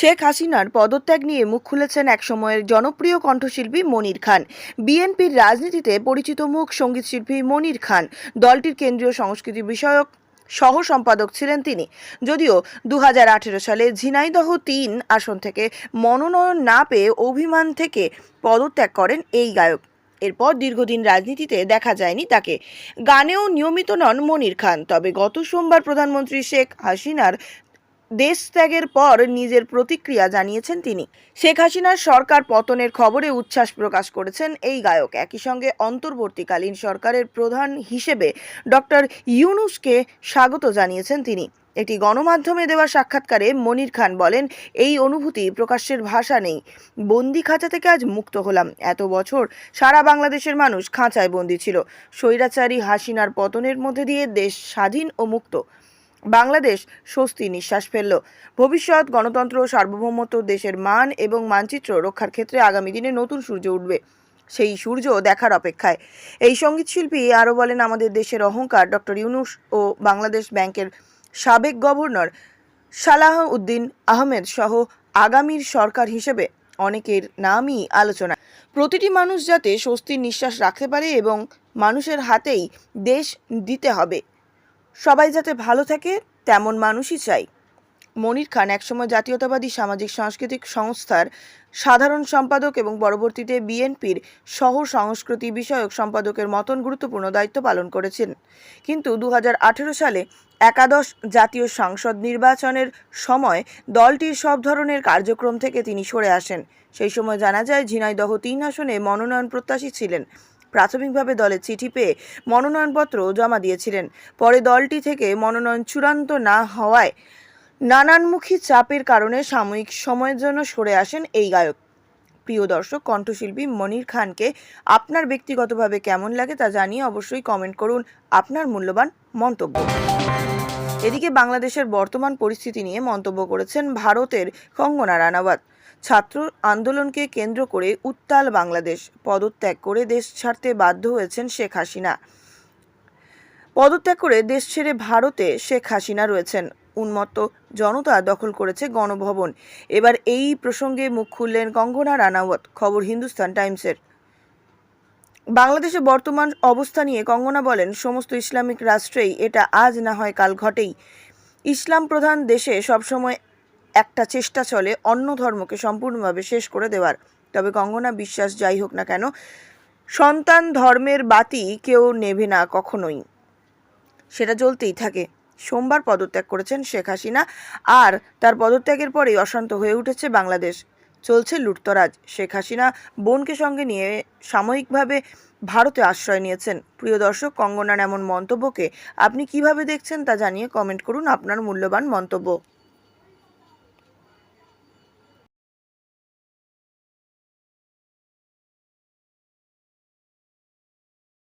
শেখ হাসিনার পদত্যাগ নিয়ে মুখ খুলেছেন একসময়ের জনপ্রিয় কণ্ঠশিল্পী মনির খান। বিএনপির রাজনীতিতে পরিচিত মুখ সঙ্গীতশিল্পী মনির খান। দলটির কেন্দ্রীয় সংস্কৃতি বিষয়ক সহ সম্পাদক ছিলেন তিনি। যদিও দু হাজার আঠেরো সালে ঝিনাইদহ তিন আসন থেকে মনোনয়ন না পেয়ে অভিমান থেকে পদত্যাগ করেন এই গায়ক। এরপর দীর্ঘদিন রাজনীতিতে দেখা যায়নি তাকে। গানেও নিয়মিত নন মনির খান। তবে গত সোমবার প্রধানমন্ত্রী শেখ হাসিনার দেশ ত্যাগের পর নিজের প্রতিক্রিয়া জানিয়েছেন তিনি। শেখ হাসিনার সরকার পতনের খবরে উচ্ছ্বাস প্রকাশ করেছেন এই গায়ক। একই সঙ্গে অন্তর্বর্তীকালীন সরকারের প্রধান হিসেবে ডক্টর ইউনুসকে স্বাগত জানিয়েছেন তিনি। একটি গণমাধ্যমে দেওয়া সাক্ষাৎকারে মনির খান বলেন, এই অনুভূতি প্রকাশ্যের ভাষা নেই। বন্দি খাঁচা থেকে আজ মুক্ত হলাম। এত বছর সারা বাংলাদেশের মানুষ খাঁচায় বন্দি ছিল। স্বৈরাচারী হাসিনার পতনের মধ্যে দিয়ে দেশ স্বাধীন ও মুক্ত। বাংলাদেশ স্বস্তি নিঃশ্বাস ফেলল। ভবিষ্যৎ, গণতন্ত্র, সার্বভৌমত্ব, দেশের মান এবং মানচিত্র রক্ষার ক্ষেত্রে আগামী দিনে নতুন সূর্য উঠবে। সেই সূর্য দেখার অপেক্ষায়। এই সঙ্গীতশিল্পী আরও বলেন, আমাদের দেশের অহংকার ডক্টর ইউনুস ও বাংলাদেশ ব্যাংকের সাবেক গভর্নর সালাহ উদ্দিন আহমেদ সহ আগামীর সরকার হিসেবে অনেকের নামই আলোচনা। প্রতিটি মানুষ যাতে স্বস্তির নিঃশ্বাস রাখতে পারে এবং মানুষের হাতেই দেশ দিতে হবে। সবাই যাতে ভালো থাকে, তেমন মানুষই চাই। মনির খান একসময় জাতীয়তাবাদী সামাজিক সাংস্কৃতিক সংস্থার সাধারণ সম্পাদক এবং পরবর্তীতে বিএনপির সহ সংস্কৃতি বিষয়ক সম্পাদকের মতন গুরুত্বপূর্ণ দায়িত্ব পালন করেছেন। কিন্তু দু হাজার আঠেরো সালে একাদশ জাতীয় সংসদ নির্বাচনের সময় দলটির সব ধরনের কার্যক্রম থেকে তিনি সরে আসেন। সেই সময় জানা যায়, ঝিনাইদহ তিন আসনে মনোনয়ন প্রত্যাশী ছিলেন। প্রাথমিকভাবে দলে চিঠি পেয়ে মনোনয়নপত্র জমা দিয়েছিলেন। পরে দলটি থেকে মনোনয়ন চূড়ান্ত না হওয়ায় নানানমুখী চাপের কারণে সাময়িক সময়ের জন্য সরে আসেন এই গায়ক। প্রিয় দর্শক, কণ্ঠশিল্পী মনির খানকে আপনার ব্যক্তিগতভাবে কেমন লাগে তা জানিয়ে অবশ্যই কমেন্ট করুন আপনার মূল্যবান মন্তব্য। এদিকে বাংলাদেশের বর্তমান পরিস্থিতি নিয়ে মন্তব্য করেছেন ভারতের কঙ্গনা রানাওয়াত। ছাত্র আন্দোলনকে কেন্দ্র করে উত্তাল বাংলাদেশ। পদত্যাগ করে দেশ ছাড়তে বাধ্য হয়েছেন শেখ হাসিনা। পদত্যাগ করে দেশ ছেড়ে ভারতে শেখ হাসিনা রয়েছেন। উন্মত্ত জনতা দখল করেছে গণভবন। এবার এই প্রসঙ্গে মুখ খুললেন কঙ্গনা রানাওয়াত খবর হিন্দুস্তান টাইমসের। বাংলাদেশে বর্তমান অবস্থা নিয়ে কঙ্গনা বলেন, সমস্ত ইসলামিক রাষ্ট্রেই এটা আজ না হয় কাল ঘটেই। ইসলাম প্রধান দেশে সবসময় একটা চেষ্টা চলে অন্য ধর্মকে সম্পূর্ণভাবে শেষ করে দেওয়ার। তবে কঙ্গনা বিশ্বাস যাই হোক না কেন, সন্তান ধর্মের বাতি কেউ নেবে না কখনোই। সেটা চলতেই থাকে। সোমবার পদত্যাগ করেছেন শেখ হাসিনা আর তার পদত্যাগের পরেই অশান্ত হয়ে উঠেছে বাংলাদেশ। চলছে লুটতরাজ। শেখ হাসিনা বোনকে সঙ্গে নিয়ে সাময়িকভাবে ভারতে আশ্রয় নিয়েছেন। প্রিয় দর্শক, কঙ্গনার এমন মন্তব্যকে আপনি কীভাবে দেখছেন তা জানিয়ে কমেন্ট করুন। আপনার মূল্যবান মন্তব্য।